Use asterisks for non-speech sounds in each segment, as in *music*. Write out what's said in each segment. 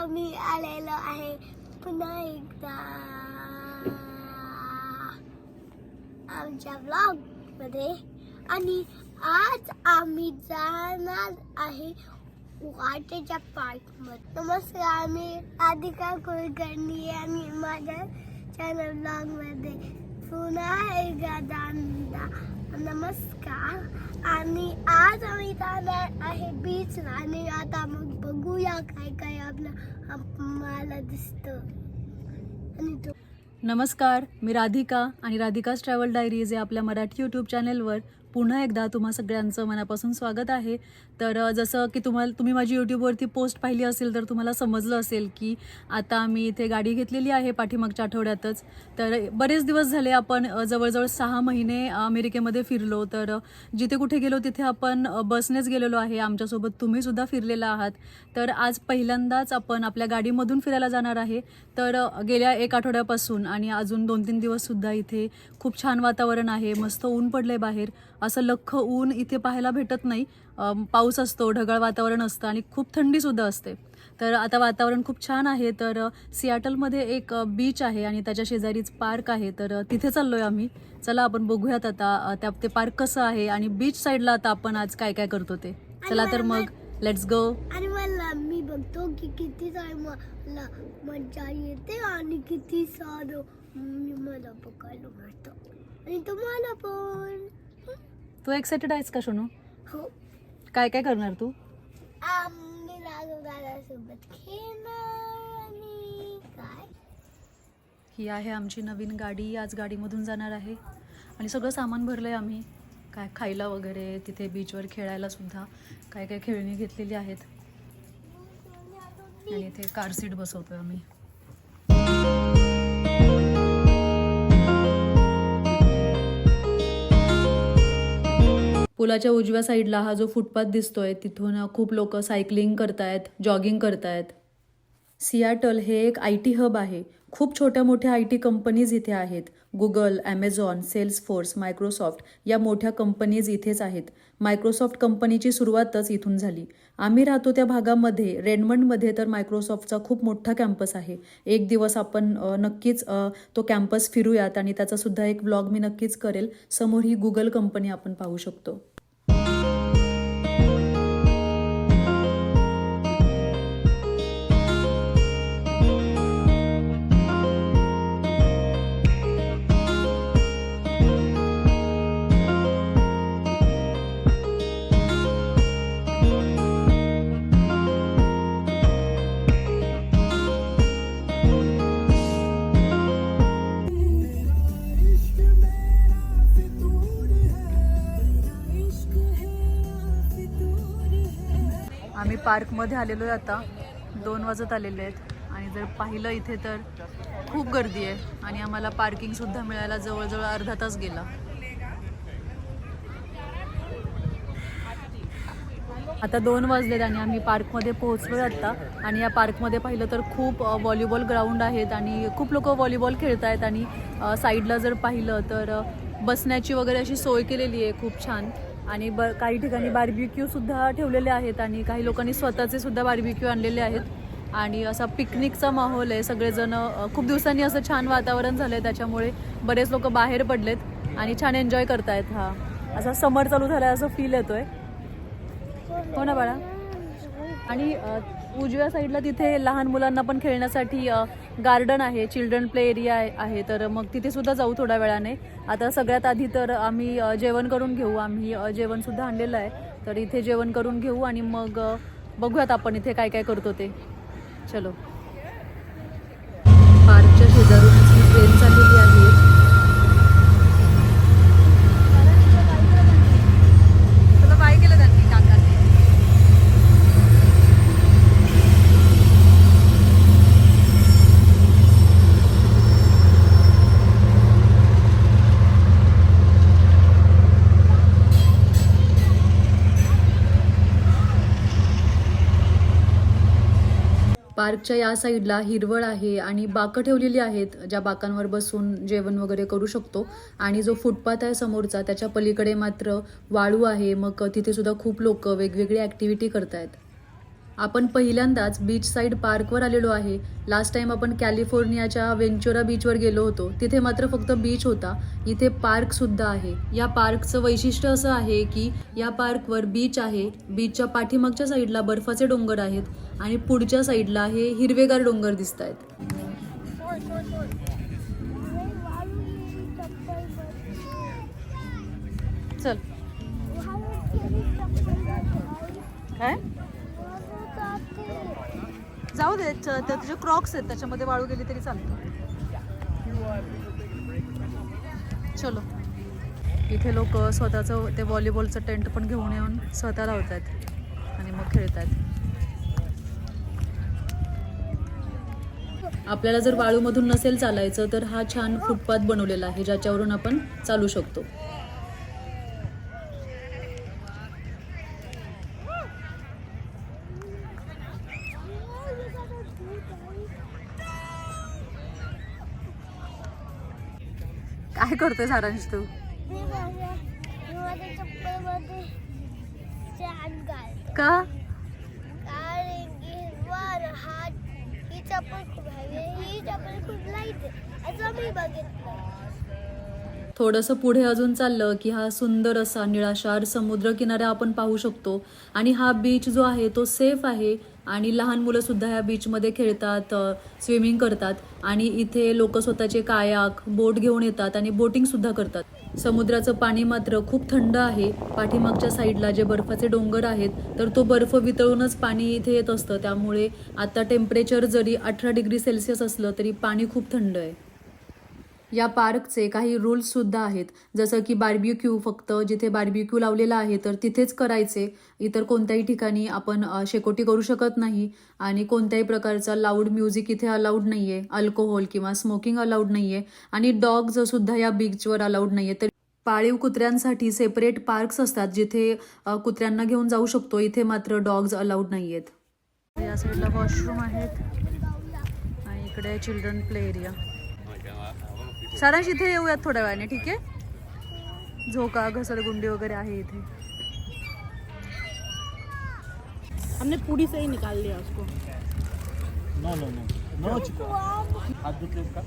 आम्ही आलेलो आहे. पुन्हा एकदा. आमच्या ब्लॉगमध्ये आणि आज आम्ही जाणार आहे वाटेच्या पार्कमध्ये नमस्कार मी राधिका कुलकर्णी आणि माझ्या चॅनल ब्लॉगमध्ये पुन्हा एकदा दांदा नमस्कार. आणि आज आम्ही जाणार आहे बीच आणि आता मग बघूया काय काय आपलं आम्हाला दिसतं. आणि तो नमस्कार मी राधिका आणि राधिकाच ट्रॅव्हल डायरीज या आपल्या मराठी यूट्यूब चॅनेलवर पुन्हा एकदा तुम्हा सगळ्यांचं मनापासून स्वागत आहे. तर जसं की तुम्हाला तुम्ही माझी यूट्यूबवरती पोस्ट पाहिली असेल तर तुम्हाला समजलं असेल की आता मी इथे गाडी घेतलेली आहे पाठीमागच्या आठवड्यातच. तर बरेच दिवस झाले आपण जवळजवळ सहा महिने अमेरिकेमध्ये फिरलो. तर जिथे कुठे गेलो तिथे आपण बसनेच गेलेलो आहे. आमच्यासोबत तुम्हीसुद्धा फिरलेला आहात. तर आज पहिल्यांदाच आपण आपल्या गाडीमधून फिरायला जाणार आहे. तर गेल्या एक आठवड्यापासून आणि अजून दोन तीन दिवससुद्धा इथे खूप छान वातावरण आहे. मस्त ऊन पडलं आहे बाहेर. असं लख्ख ऊन इथे पाहायला भेटत नाही. पाऊस असतो ढगाळ वातावरण असतं आणि खूप थंडीसुद्धा असते. तर आता वातावरण खूप छान आहे. तर सियाटलमध्ये एक बीच आहे आणि त्याच्या शेजारीच पार्क आहे. तर तिथे चाललो आहे आम्ही. चला आपण बघूयात आता त्या ते पार्क कसं आहे आणि बीच साईडला आता आपण आज काय काय करतो ते. चला तर मग लेट्स गो आणि मला मी बघतो की किती मला मजा येते आणि किती मी मला बघायला मिळतं आणि तुम्हाला पण. तू एक्साइटेड आहेस का सोनू? हो. काय काय करणार तू? आम्ही राघव दादासोबत खेळणार आणि काय? ही आहे आमची नवीन गाडी. आज गाडीमधून जाणार आहे. आणि सगळं सामान भरलं आहे आम्ही. काय खायला वगैरे तिथे बीचवर खेळायला सुद्धा काय काय खेळणी घेतलेली आहेत. आणि इथे कार सीट बसवतोय आम्ही. पुलाच्या उजव्या साईडला हा जो फुटपाथ दिसतोय तिथून खूप लोक सायकलिंग करतायत जॉगिंग करतायत. सियाटल हे एक आय टी हब आहे. खूप छोट्या मोठ्या आय टी कंपनीज इथे आहेत. गुगल ॲमेझॉन सेल्सफोर्स मायक्रोसॉफ्ट या मोठ्या कंपनीज इथेच आहेत. मायक्रोसॉफ्ट कंपनीची सुरुवातच इथून झाली. आम्ही राहतो त्या भागामध्ये. रेडमंडमध्ये तर मायक्रोसॉफ्टचा खूप मोठा कॅम्पस आहे. एक दिवस आपण नक्कीच तो कॅम्पस फिरूयात आणि त्याचासुद्धा एक ब्लॉग मी नक्कीच करेल. समोर ही गुगल कंपनी आपण पाहू शकतो. पार्कमध्ये आलेलो आहे आता. दोन वाजत आलेले आहेत. आणि जर पाहिलं इथे तर खूप गर्दी आहे. आणि आम्हाला पार्किंगसुद्धा मिळायला जवळजवळ अर्धा तास गेला. आता दोन वाजलेत आणि आम्ही पार्कमध्ये पोहोचलो आत्ता आणि या पार्कमध्ये पाहिलं तर खूप व्हॉलीबॉल ग्राउंड आहेत आणि खूप लोक व्हॉलीबॉल खेळत आहेत आणि साईडला जर पाहिलं तर बसण्याची वगैरे अशी सोय केलेली आहे. खूप छान. आणि ब काही ठिकाणी बार्बिक्यू सुद्धा ठेवलेले आहेत आणि काही लोकांनी स्वतःचे सुद्धा बार्बिक्यू आणलेले आहेत. आणि असा पिकनिकचा माहोल आहे. सगळेजण खूप दिवसांनी असं छान वातावरण झालं आहे त्याच्यामुळे बरेच लोक बाहेर पडलेत आणि छान एन्जॉय करतायत हा. असा समर चालू झाला असं फील येतोय. हो ना बाळा? आणि उजव्या साईडला तिथे लहान मुलांना पण खेळण्यासाठी गार्डन आहे चिल्ड्रन प्ले एरिया आहे तर मग तिथे सुद्धा जाऊ थोड्या वेळाने. आता सगळ्यात आधी तर आम्ही जेवण करून घेऊ. आम्ही जेवणसुद्धा जेवण सुद्धा आणलेलं आहे. तर इथे जेवण करून घेऊ आणि मग बघूयात आपण इथे काय काय करतो ते. चलो. पार्कच्या या साईडला हिरवळ आहे आणि बाकं ठेवलेली आहेत ज्या बाकांवर बसून जेवण वगैरे करू शकतो. आणि जो फुटपाथ आहे समोरचा त्याच्या पलीकडे मात्र वाळू आहे. मग तिथे सुद्धा खूप लोक वेगवेगळी ॲक्टिव्हिटी करतायत. आपण पहिल्यांदाच बीच साईड पार्कवर आलेलो आहे. लास्ट टाइम आपण कॅलिफोर्नियाच्या वेंचुरा बीचवर गेलो होतो. तिथे मात्र फक्त बीच होता. इथे पार्क सुद्धा आहे. या पार्कचं वैशिष्ट्य असं आहे की या पार्कवर बीच आहे. बीचच्या पाठीमागच्या साईडला बर्फाचे डोंगर आहेत आणि पुढच्या साईडला हे हिरवेगार डोंगर दिसत आहेत. चल. काय? जाऊ दे च- तुझे क्रॉक्स आहेत त्याच्यामध्ये वाळू गेली तरी चालतं. चलो. इथे लोक स्वतःचं ते व्हॉलीबॉलचं टेंट पण घेऊन येऊन स्वतः लावत आहेत आणि मग खेळत आहेत आपल्याला जर वाळूमधून नसेल चालायचं तर हा छान फुटपाथ बनवलेला आहे ज्याच्यावरून आपण चालू शकतो काय करतोय सारांश तू मी माझ्या मी माझ्या चप्पलमध्ये sand घालतो. का कारण की वर हात ही चप्पल खूप heavy आहे, ही चप्पल खूप लाइट करते सारांश तू? का? थोडंसं पुढे अजून चाललं की हा सुंदर असा निळाशार समुद्र किनारा आपण पाहू शकतो. आणि हा बीच जो आहे तो सेफ आहे. आणि लहान मुलंसुद्धा ह्या बीचमध्ये खेळतात स्विमिंग करतात आणि इथे लोक स्वतःचे कायाक बोट घेऊन येतात आणि बोटिंगसुद्धा करतात. समुद्राचं पाणी मात्र खूप थंड आहे. पाठीमागच्या साईडला जे बर्फाचे डोंगर आहेत तर तो बर्फ वितळूनच पाणी इथे येत असतं. त्यामुळे आता टेम्परेचर जरी अठरा डिग्री सेल्सिअस असलं तरी पाणी खूप थंड आहे. या पार्कचे काही रूल्ससुद्धा आहेत. जसं की बार्बिक्यू फक्त जिथे बार्बिक्यू लावलेला आहे तर तिथेच करायचे. इतर कोणत्याही ठिकाणी आपण शेकोटी करू शकत नाही. आणि कोणत्याही प्रकारचा लाऊड म्युझिक इथे अलाउड नाही आहे अल्कोहोल किंवा स्मोकिंग अलाउड नाही आहे आणि डॉग्स सुद्धा या बीचवर अलाउड नाही आहे तर पाळीव कुत्र्यांसाठी सेपरेट पार्क्स असतात जिथे कुत्र्यांना घेऊन जाऊ शकतो. इथे मात्र डॉग्ज अलाउड नाही आहेत या साईडला वॉशरूम आहेत. आणि इकडे चिल्ड्रन प्ले एरिया सारांश इथे येऊयात थोड्या वेळाने ठीक आहे? झोका घसरगुंडी वगैरे आहे इथे. हमने पूरी से ही निकाल लिया उसको. No no no no Chiko हात धुतलेस का?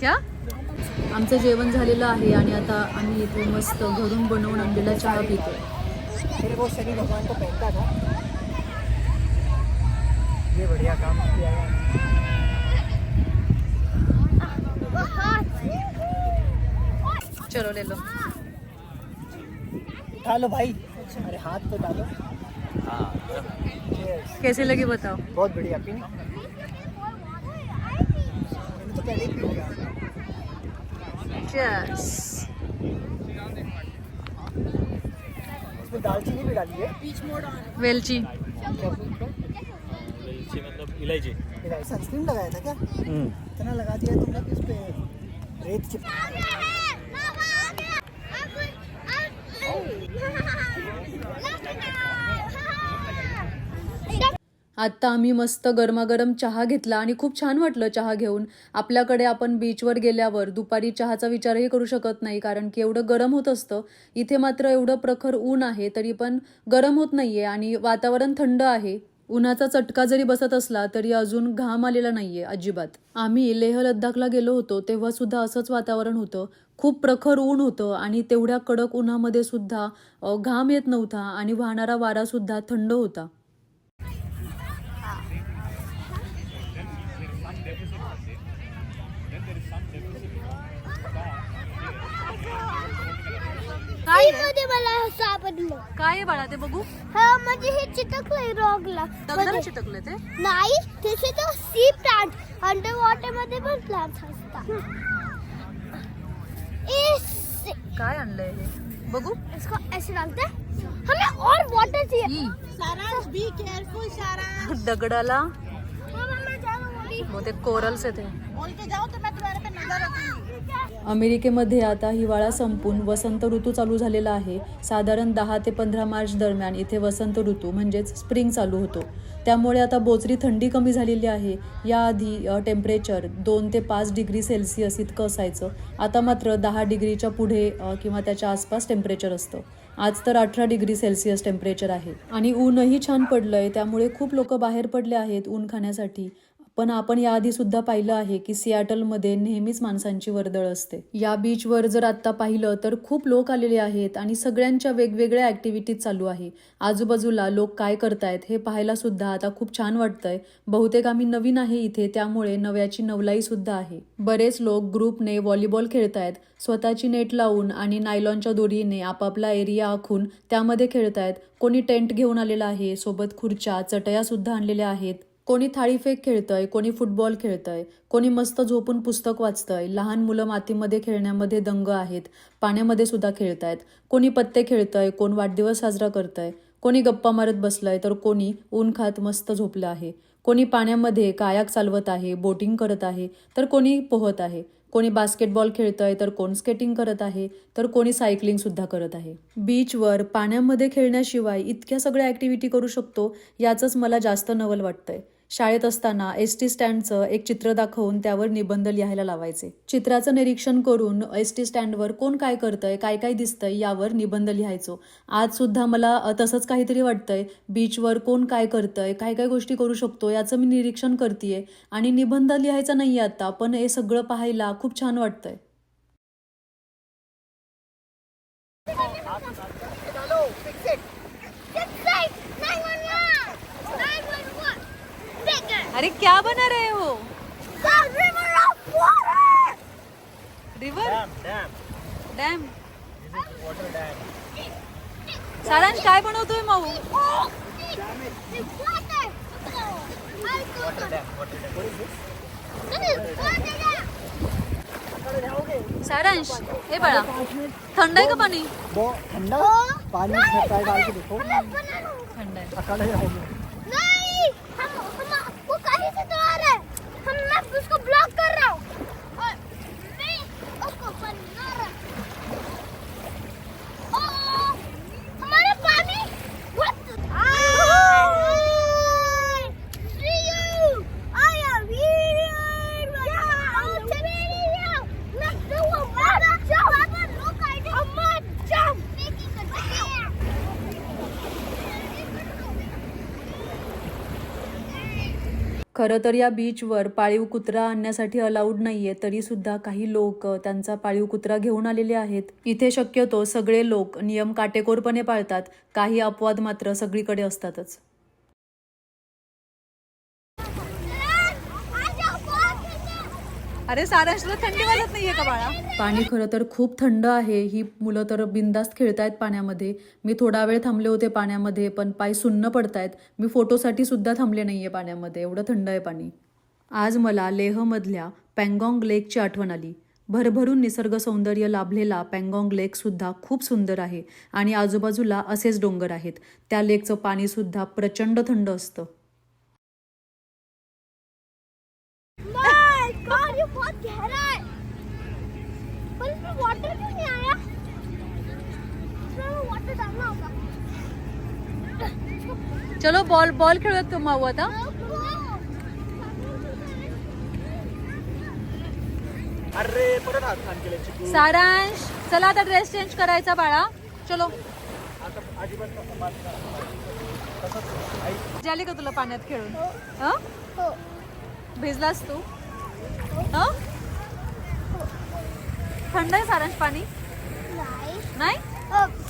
क्या? आमचं जेवण झालेलं आहे आणि आता आम्ही इथे मस्त घरून बनवून आणलेला चहा पितो. भगवान को पहनता था। ये बढ़िया काम किया चलो ले लो। उठा लो भाई। अरे हाथ तो डालो। Cheers. कैसे लगी बताओ। बहुत बढ़िया पीनी तो पहले पी लिया। इसमें दालचीनी भी डाली है। बोलते हैं? वेलची मतलब इलायची। सनस्क्रीन लगाया था क्या? इतना लगा दिया तुमने कि उस पे रेत चिप आत्ता आम्ही मस्त गरमागरम चहा घेतला आणि खूप छान वाटलं चहा घेऊन. आपल्याकडे आपण बीचवर गेल्यावर दुपारी चहाचा विचारही करू शकत नाही कारण की एवढं गरम होत असतं. इथे मात्र एवढं प्रखर ऊन आहे तरी पण गरम होत नाही आहे आणि वातावरण थंड आहे. उन्हाचा चटका जरी बसत असला तरी अजून घाम आलेला नाहीये अजिबात. आम्ही लेह लद्दाखला गेलो होतो तेव्हा सुद्धा असंच वातावरण होतं. खूप प्रखर ऊन होतं आणि तेवढ्या कडक उन्हामध्ये सुद्धा घाम येत नव्हता आणि वाहणारा वारा सुद्धा थंड होता. काय मला सापडलं. काय आहे बाळा ते बघू? हा म्हणजे हे चिटकलंय रॉकला दगडाला चिटकले ते? नाही तिथे तो सी प्लांट अंडर वॉटरमध्ये पण प्लांट असतात. काय आणलंय हे? बघू. इसको ऐसे डालते हैं। हमें और वाटर चाहिए। ई, सारांश बी केयरफुल सारांश। *laughs* दगडाला. वो हूँ कोरल्स येते बोल के जाओ तो मैं तुम्हारे पे नज़र रखूँगी। अमेरिकेमध्ये आता हिवाळा संपून वसंत ऋतू चालू झालेला आहे. साधारण दहा ते पंधरा मार्च दरम्यान इथे वसंत ऋतू म्हणजेच स्प्रिंग चालू होतो. त्यामुळे आता बोचरी थंडी कमी झालेली आहे. याआधी टेम्परेचर दोन ते पाच डिग्री सेल्सिअस इतकं असायचं. आता मात्र दहा डिग्रीच्या पुढे किंवा त्याच्या आसपास टेम्परेचर असतं. आज तर अठरा डिग्री सेल्सिअस टेम्परेचर आहे. आणि ऊनही छान पडलं आहे त्यामुळे खूप लोक बाहेर पडले आहेत ऊन खाण्यासाठी. पण आपण याआधी सुद्धा पाहिलं आहे की सियाटलमध्ये नेहमीच माणसांची वर्दळ असते. या बीचवर जर आत्ता पाहिलं तर खूप लोक आलेले आहेत आणि सगळ्यांच्या वेगवेगळ्या ॲक्टिव्हिटीज चालू आहे. आजूबाजूला लोक काय करतायत हे पाहायला सुद्धा आता खूप छान वाटतंय. बहुतेक आम्ही नवीन आहे इथे त्यामुळे नव्याची नवलाई सुद्धा आहे. बरेच लोक ग्रुपने व्हॉलीबॉल खेळतायत स्वतःची नेट लावून आणि नायलॉनच्या दोरीने आपापला एरिया आखून त्यामध्ये खेळतायत. कोणी टेंट घेऊन आलेला आहे सोबत खुर्च्या चटया सुद्धा आणलेल्या आहेत. कोणी थाळीफेक खेळतंय कोणी फुटबॉल खेळतंय कोणी मस्त झोपून पुस्तक वाचतंय लहान मुलं मातीमध्ये खेळण्यामध्ये दंग आहेत पाण्यामध्ये सुद्धा खेळतायत. कोणी पत्ते खेळतंय कोण वाढदिवस साजरा करतंय कोणी गप्पा मारत बसलंय तर कोणी ऊन खात मस्त झोपलं आहे. कोणी पाण्यामध्ये कायाक चालवत आहे बोटिंग करत आहे तर कोणी पोहत आहे. कोणी बास्केटबॉल खेळतंय तर कोण स्केटिंग करत आहे तर कोणी सायकलिंग सुद्धा करत आहे. बीचवर पाण्यामध्ये खेळण्याशिवाय इतक्या सगळ्या ऍक्टिव्हिटी करू शकतो याचंच मला जास्त नवल वाटतंय. शाळेत असताना एस टी स्टँडचं एक चित्र दाखवून त्यावर निबंध लिहायला लावायचे. चित्राचं निरीक्षण करून एस टी स्टँडवर कोण काय करतंय काय काय दिसतंय यावर निबंध लिहायचो. आज सुद्धा मला तसंच काहीतरी वाटतंय. बीचवर कोण काय करतंय काय काय गोष्टी करू शकतो याचं मी निरीक्षण करतेय. आणि निबंध लिहायचा नाहीये आता पण हे सगळं पाहायला खूप छान वाटतंय. अरे क्या बना रहे हो? रिवर डॅम सारांश काय बनवतोय माऊ? सारांश हे बाळा थंड आहे का पाणी? डाल के देखो थंड आहे अकाले रहोगे नहीं हम हम आपको कहीं से तो आ रहा है हम मैं उसको खरं तर या बीचवर पाळीव कुत्रा आणण्यासाठी अलाउड नाहीये तरी सुद्धा काही लोक त्यांचा पाळीव कुत्रा घेऊन आलेले आहेत. इथे शक्यतो सगळे लोक नियम काटेकोरपणे पाळतात काही अपवाद मात्र सगळीकडे असतातच. अरे सारांशला थंडी वाजत नाहीये का बाळा? पाणी खरं तर खूप थंड आहे. ही मुलं तर बिंदास्त खेळतायत पाण्यामध्ये. मी थोडा वेळ थांबले होते पाण्यामध्ये पण पाय सुन्न पडतायत. मी फोटोसाठी सुद्धा थांबले नाहीये पाण्यामध्ये. एवढं थंड आहे पाणी. आज मला लेहमधल्या पँगॉंग लेकची आठवण आली. भरभरून निसर्ग सौंदर्य लाभलेला पँगॉंग लेक सुद्धा खूप सुंदर आहे. आणि आजूबाजूला असेच डोंगर आहेत. त्या लेकचं पाणी सुद्धा प्रचंड थंड असतं My God, ये बहुत गहरा है पर इसमें वाटर क्यों नहीं आया इसमें वाटर डालना होगा चलो बॉल बॉल खेळूयात का माऊ आता? अरे परत हात खान केले चिकू. सारांश चला आता ड्रेस चेंज करायचा बाळा. चलो. आता अजिबात मात करा. झाली का तुला पाण्यात खेळून? हं? हो? भिजलास तू? हं? थंड आहे सारांश पाणी? नाही. नाही?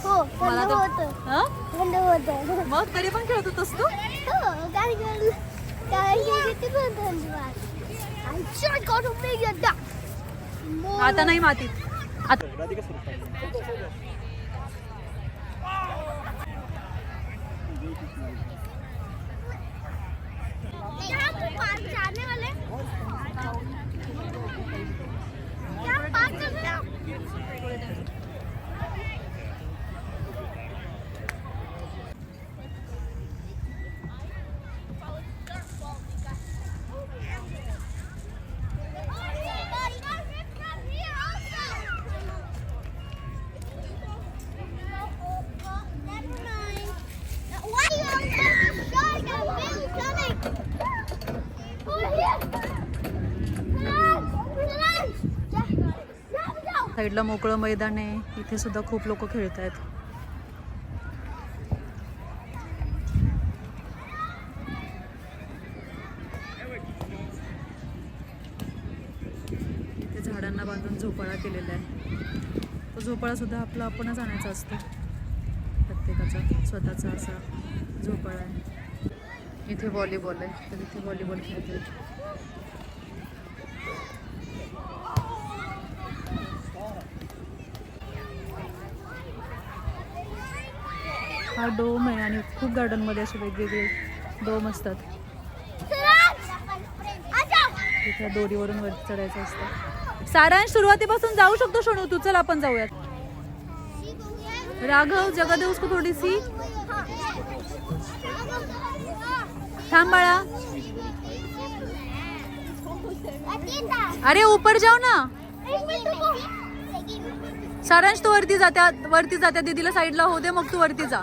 हो हो मला तर- होतं. हं? थंड होतं. मग तरी पण खेळत होतस तू? हो कारण की कारण की किती पण थंडी वाजते make duck. आता नाही मातीत आता राधिका सुरू साईडला मोकळं मैदान आहे. इथे सुद्धा खूप लोक खेळत आहेत इथे झाडांना बांधून झोपाळा केलेला आहे. तो झोपाळा सुद्धा आपला आपणच आणायचा असतो. प्रत्येकाचा स्वतःचा असा झोपाळा आहे. इथे व्हॉलीबॉल आहे. तर इथे व्हॉलीबॉल खेळतात हा डोम आहे आणि खूप गार्डनमध्ये असे वेगवेगळे डोम असतात. तिथे दोरीवरून वर चढायचं असतं. सारांश सुरुवातीपासून जाऊ शकतो शोणू तू चल आपण जाऊयात. राघव जगा देऊस को थोडी थांब बाळा. अरे ऊपर जाऊ ना. सारांश तू वरती जात्या वरती जात्या दीदीला साईडला हो दे मग तू वरती जा.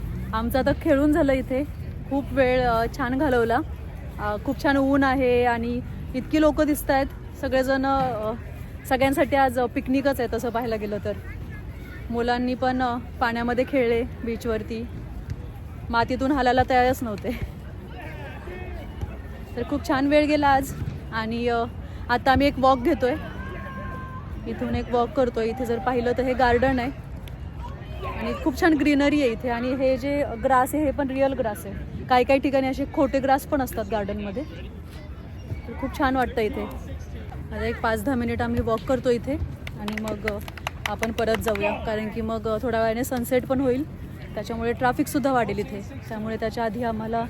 आमचं आता खेळून झालं इथे. खूप वेळ छान घालवला. खूप छान ऊन आहे आणि इतकी लोक दिसत आहेत सगळेजण सगळ्यांसाठी आज पिकनिकच आहे तसं पाहायला गेलं तर. मुलांनी पण पाण्यामध्ये खेळले बीचवरती. मातीतून हालायला तयारच नव्हते. तर खूप छान वेळ गेला आज आणि आता आम्ही एक वॉक घेतो आहे इथून एक वॉक करतो इथे जर पाहिलं तर हे गार्डन आहे. आणि खूप छान ग्रीनरी आहे इथे. आणि हे जे ग्रास आहे हे पण रिअल ग्रास आहे. काही काही ठिकाणी असे खोटे ग्रास पण असतात गार्डनमध्ये खूप छान वाटतं इथे. आता एक पाच दहा मिनिट आम्ही वॉक करतो इथे. आणि मग आपण परत जाऊया. कारण की मग थोड्या वेळाने सनसेट पण होईल. त्याच्यामुळे ट्रॅफिकसुद्धा वाढेल इथे. त्यामुळे त्याच्या आधी आम्हाला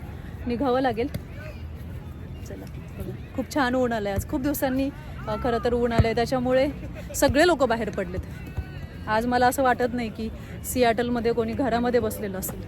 निघावं लागेल. चला खूप छान ऊन आलं आहे आज. खूप दिवसांनी खरं तर ऊन आलं आहे त्याच्यामुळे सगळे लोक बाहेर पडलेत. आज मला असं वाटत नाही की सियाटलमध्ये कोणी घरामध्ये बसलेलं असेल.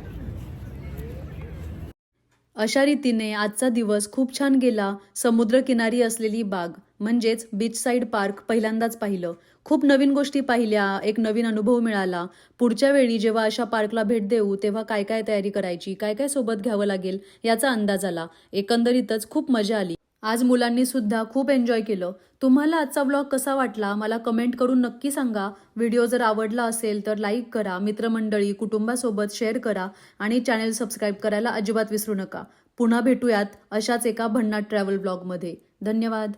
अशा रीतीने आजचा दिवस खूप छान गेला. समुद्रकिनारी असलेली बाग म्हणजेच बीच साईड पार्क पहिल्यांदाच पाहिलं. खूप नवीन गोष्टी पाहिल्या एक नवीन अनुभव मिळाला. पुढच्या वेळी जेव्हा अशा पार्कला भेट देऊ तेव्हा काय काय तयारी करायची काय काय सोबत घ्यावं लागेल याचा अंदाज आला. एकंदरीतच खूप मजा आली. आज मुलांनी सुद्धा खूप एन्जॉय केलं. तुम्हाला आजचा ब्लॉग कसा वाटला? मला कमेंट करून नक्की सांगा. व्हिडिओ जर आवडला असेल तर लाईक करा. मित्रमंडळी कुटुंबासोबत शेअर करा. आणि चॅनेल सबस्क्राईब करायला अजिबात विसरू नका. पुन्हा भेटूयात अशाच एका भन्नाट ट्रॅव्हल ब्लॉगमध्ये धन्यवाद.